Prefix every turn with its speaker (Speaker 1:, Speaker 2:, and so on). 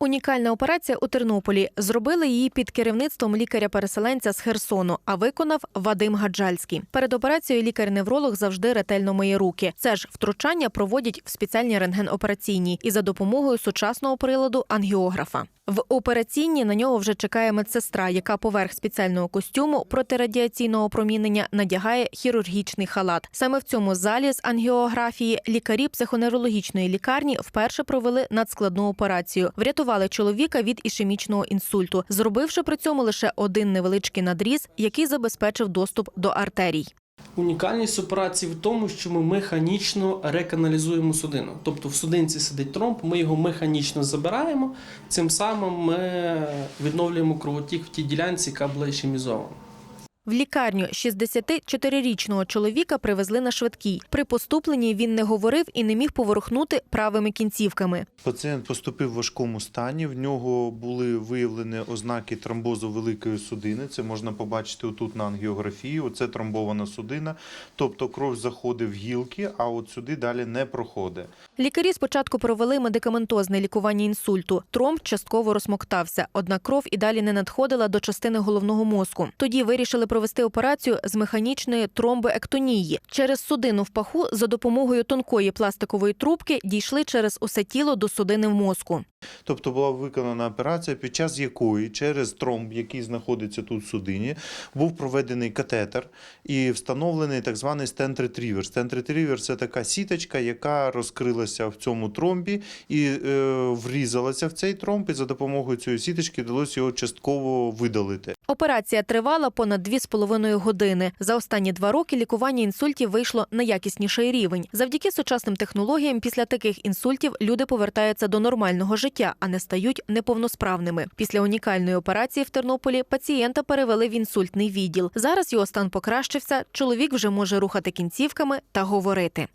Speaker 1: Унікальна операція у Тернополі. Зробили її під керівництвом лікаря-переселенця з Херсону, а виконав Вадим Гаджальський. Перед операцією лікар-невролог завжди ретельно миє руки. Це ж втручання проводять в спеціальній рентген-операційній і за допомогою сучасного приладу ангіографа. В операційній на нього вже чекає медсестра, яка поверх спеціального костюму протирадіаційного опромінення надягає хірургічний халат. Саме в цьому залі з ангіографії лікарі психоневрологічної лікарні вперше провели надскладну операцію. Врятували чоловіка від ішемічного інсульту, зробивши при цьому лише один невеличкий надріз, який забезпечив доступ до артерій.
Speaker 2: Унікальність операції в тому, що ми механічно реканалізуємо судину. Тобто в судинці сидить тромб, ми його механічно забираємо, цим самим ми відновлюємо кровотік в тій ділянці, яка була ішемізована.
Speaker 1: В лікарню 64-річного чоловіка привезли на швидкій. При поступленні він не говорив і не міг поворухнути правими кінцівками.
Speaker 3: Пацієнт поступив в важкому стані. В нього були виявлені ознаки тромбозу великої судини. Це можна побачити отут на ангіографії. Оце тромбована судина. Тобто кров заходить в гілки, а от сюди далі не проходить.
Speaker 1: Лікарі спочатку провели медикаментозне лікування інсульту. Тромб частково розмоктався, однак кров і далі не надходила до частини головного мозку. Тоді вирішили провести операцію з механічної тромбоектонії. Через судину в паху за допомогою тонкої пластикової трубки дійшли через усе тіло до судини в мозку.
Speaker 3: Тобто була виконана операція, під час якої через тромб, який знаходиться тут в судині, був проведений катетер і встановлений так званий стенд-ретривер. Стенд-ретривер – це така сіточка, яка розкрилася в цьому тромбі і е, врізалася в цей тромб, і за допомогою цієї сіточки вдалося його частково видалити.
Speaker 1: Операція тривала понад 2,5 години. За останні два роки лікування інсультів вийшло на якісніший рівень. Завдяки сучасним технологіям після таких інсультів люди повертаються до нормального життя, а не стають неповносправними. Після унікальної операції в Тернополі пацієнта перевели в інсультний відділ. Зараз його стан покращився. Чоловік вже може рухати кінцівками та говорити.